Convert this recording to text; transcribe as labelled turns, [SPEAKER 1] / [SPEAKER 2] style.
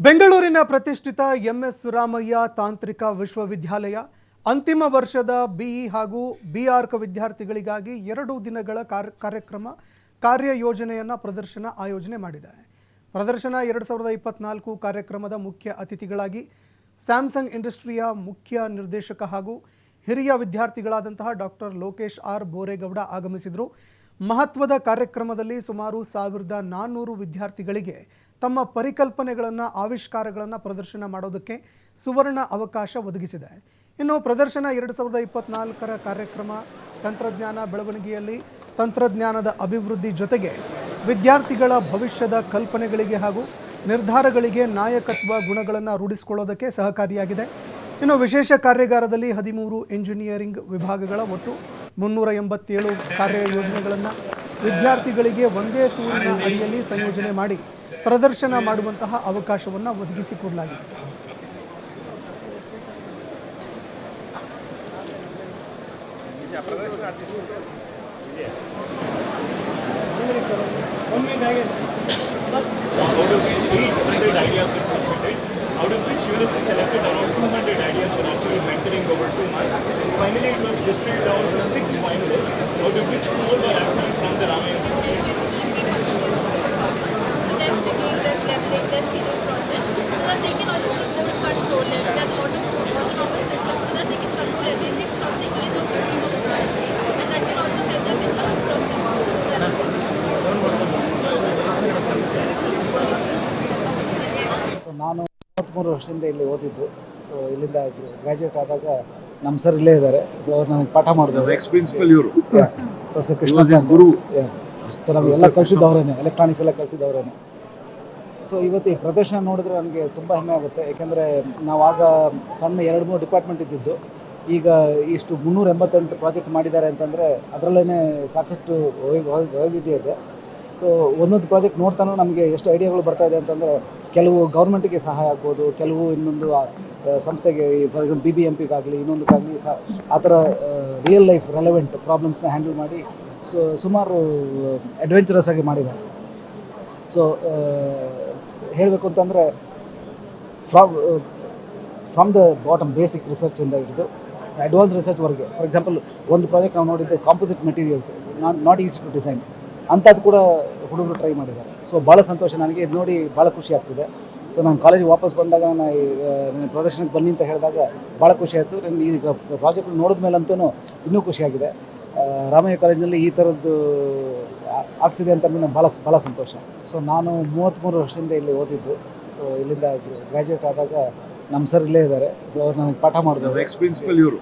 [SPEAKER 1] ಬೆಂಗಳೂರಿನ ಪ್ರತಿಷ್ಠಿತ ಎಂಎಸ್ ರಾಮಯ್ಯ ತಾಂತ್ರಿಕ ವಿಶ್ವವಿದ್ಯಾಲಯ, ಅಂತಿಮ ವರ್ಷದ ಬಿಇ ಹಾಗೂ ಬಿಆರ್ಕ ವಿದ್ಯಾರ್ಥಿಗಳಿಗಾಗಿ ಎರಡು ದಿನಗಳ ಕಾರ್ಯಕ್ರಮ, ಕಾರ್ಯಯೋಜನೆಯನ್ನು ಪ್ರದರ್ಶನ ಆಯೋಜನೆ ಮಾಡಿದೆ. ಪ್ರದರ್ಶನ ಎರಡು ಸಾವಿರದ ಇಪ್ಪತ್ನಾಲ್ಕು ಕಾರ್ಯಕ್ರಮದ ಮುಖ್ಯ ಅತಿಥಿಗಳಾಗಿ ಸ್ಯಾಮ್ಸಂಗ್ ಇಂಡಸ್ಟ್ರಿಯ ಮುಖ್ಯ ನಿರ್ದೇಶಕ ಹಾಗೂ ಹಿರಿಯ ವಿದ್ಯಾರ್ಥಿಗಳಾದಂತಹ ಡಾಕ್ಟರ್ ಲೋಕೇಶ್ ಆರ್ ಬೋರೇಗೌಡ ಆಗಮಿಸಿದರು. ಮಹತ್ವದ ಕಾರ್ಯಕ್ರಮದಲ್ಲಿ ಸುಮಾರು ಸಾವಿರದ ನಾನ್ನೂರು ವಿದ್ಯಾರ್ಥಿಗಳಿಗೆ ತಮ್ಮ ಪರಿಕಲ್ಪನೆಗಳನ್ನು, ಆವಿಷ್ಕಾರಗಳನ್ನು ಪ್ರದರ್ಶನ ಮಾಡೋದಕ್ಕೆ ಸುವರ್ಣ ಅವಕಾಶ ಒದಗಿಸಿದೆ. ಇನ್ನು ಪ್ರದರ್ಶನ ಎರಡು ಸಾವಿರದ ಇಪ್ಪತ್ನಾಲ್ಕರ ಕಾರ್ಯಕ್ರಮ ತಂತ್ರಜ್ಞಾನ ಬೆಳವಣಿಗೆಯಲ್ಲಿ, ತಂತ್ರಜ್ಞಾನದ ಅಭಿವೃದ್ಧಿ ಜೊತೆಗೆ ವಿದ್ಯಾರ್ಥಿಗಳ ಭವಿಷ್ಯದ ಕಲ್ಪನೆಗಳಿಗೆ ಹಾಗೂ ನಿರ್ಧಾರಗಳಿಗೆ ನಾಯಕತ್ವ ಗುಣಗಳನ್ನು ರೂಢಿಸಿಕೊಳ್ಳೋದಕ್ಕೆ ಸಹಕಾರಿಯಾಗಿದೆ. ಇನ್ನು ವಿಶೇಷ ಕಾರ್ಯಾಗಾರದಲ್ಲಿ ಹದಿಮೂರು ಇಂಜಿನಿಯರಿಂಗ್ ವಿಭಾಗಗಳ ಒಟ್ಟು ಮುನ್ನೂರ ಎಂಬತ್ತೇಳು ಕಾರ್ಯಯೋಜನೆಗಳನ್ನು ವಿದ್ಯಾರ್ಥಿಗಳಿಗೆ ಒಂದೇ ಸೂರಿನ ಅಡಿಯಲ್ಲಿ ಸಂಯೋಜನೆ ಮಾಡಿ ಪ್ರದರ್ಶನ ಮಾಡುವಂತಹ ಅವಕಾಶವನ್ನು ಒದಗಿಸಿಕೊಡಲಾಗಿದೆ
[SPEAKER 2] out of which 800
[SPEAKER 3] ನಾನು ಮೂವತ್ತ್ಮೂರು ವರ್ಷದಿಂದ ಇಲ್ಲಿ ಓದಿದ್ದು. ಸೊ ಇಲ್ಲಿಂದ ಗ್ರ್ಯಾಜುಯೇಟ್ ಆದಾಗ ನಮ್ಮ ಸರ್ ಇಲ್ಲೇ ಇದ್ದಾರೆ. ಸೊ ಅವ್ರು ನನಗೆ ಪಾಠ ಮಾಡಿದ್ರು.
[SPEAKER 4] ಎಕ್ಸ್ ಪ್ರಿನ್ಸಿಪಲ್ ಇವರು.
[SPEAKER 3] ಪ್ರೊಫೆಸರ್
[SPEAKER 4] ಕೃಷ್ಣ ಗುರು his
[SPEAKER 3] ನಮಗೆ ನಮಗೆಲ್ಲ ಕಲಿಸಿದವರೇನೆ ಎಲೆಕ್ಟ್ರಾನಿಕ್ಸ್ ಎಲ್ಲ ಕಲಿಸಿದವರೇನೆ ಸೊ ಇವತ್ತು ಈ ಪ್ರದರ್ಶನ ನೋಡಿದ್ರೆ ನನಗೆ ತುಂಬ ಹೆಮ್ಮೆ ಆಗುತ್ತೆ. ಯಾಕೆಂದರೆ ನಾವಾಗ ಸಣ್ಣ ಎರಡು ಮೂರು ಡಿಪಾರ್ಟ್ಮೆಂಟ್ ಇದ್ದಿದ್ದು. ಈಗ ಇಷ್ಟು ಮುನ್ನೂರ ಎಂಬತ್ತೆಂಟು ಪ್ರಾಜೆಕ್ಟ್ ಮಾಡಿದ್ದಾರೆ ಅಂತಂದರೆ ಅದರಲ್ಲೇ ಸಾಕಷ್ಟು ವೈವಿಧ್ಯ ಇದೆ. ಸೊ ಒಂದೊಂದು ಪ್ರಾಜೆಕ್ಟ್ ನೋಡ್ತಾನೂ ನಮಗೆ ಎಷ್ಟು ಐಡಿಯಾಗಳು ಬರ್ತಾ ಇದೆ ಅಂತಂದರೆ ಕೆಲವು ಗೌರ್ಮೆಂಟಿಗೆ ಸಹಾಯ ಆಗ್ಬೋದು, ಕೆಲವು ಇನ್ನೊಂದು ಸಂಸ್ಥೆಗೆ for example B B M ಪಿಗಾಗಲಿ ಇನ್ನೊಂದಕ್ಕಾಗಲಿ ಸಹ ಆ ಥರ ರಿಯಲ್ ಲೈಫ್ ರೆಲೆವೆಂಟ್ ಪ್ರಾಬ್ಲಮ್ಸ್ನ ಹ್ಯಾಂಡಲ್ ಮಾಡಿ ಸೊ, ಸುಮಾರು ಅಡ್ವೆಂಚರಸ್ ಆಗಿ ಮಾಡಿದ್ದಾರೆ. ಸೊ ಹೇಳಬೇಕು ಅಂತಂದರೆ from from the bottom basic ರಿಸರ್ಚಿಂದ ಹಿಡಿದು ಅಡ್ವಾನ್ಸ್ ರಿಸರ್ಚ್ವರೆಗೆ ಫಾರ್ ಎಕ್ಸಾಂಪಲ್ ಒಂದು ಪ್ರಾಜೆಕ್ಟ್ ನಾವು ನೋಡಿದ್ದು composite materials not not easy to design ಅಂಥದ್ದು ಕೂಡ ಹುಡುಗರು ಟ್ರೈ ಮಾಡಿದ್ದಾರೆ. ಸೊ ಭಾಳ ಸಂತೋಷ ನನಗೆ. ಇದು ನೋಡಿ ಭಾಳ ಖುಷಿ ಆಗ್ತಿದೆ. ಸೊ ನಾನು ಕಾಲೇಜಿಗೆ ವಾಪಸ್ ಬಂದಾಗ ನಾನು ನನ್ನ ಪ್ರದರ್ಶನಕ್ಕೆ ಬನ್ನಿ ಅಂತ ಹೇಳಿದಾಗ ಭಾಳ ಖುಷಿ ಆಯಿತು. ನನಗೆ ಈಗ ಪ್ರಾಜೆಕ್ಟ್ ನೋಡಿದ ಮೇಲಂತೂ ಇನ್ನೂ ಖುಷಿಯಾಗಿದೆ ರಾಮಯ್ಯ ಕಾಲೇಜಿನಲ್ಲಿ ಈ ಥರದ್ದು ಆಗ್ತಿದೆ ಅಂತ ನನಗೆ ಭಾಳ ಭಾಳ ಸಂತೋಷ. ಸೊ ನಾನು ಮೂವತ್ತ್ಮೂರು ವರ್ಷದಿಂದ ಇಲ್ಲಿ ಓದಿದ್ದು. ಸೊ ಇಲ್ಲಿಂದ ಗ್ರ್ಯಾಜುಯೇಟ್ ಆದಾಗ ನಮ್ಮ ಸರ್ ಇಲ್ಲೇ ಇದ್ದಾರೆ. ಸೊ ಅವ್ರು ನನಗೆ ಪಾಠ ಮಾಡಿದ್ರು.
[SPEAKER 4] ಎಕ್ಸ್ಪ್ರಿನ್ಸಿಪಲ್ ಇವರು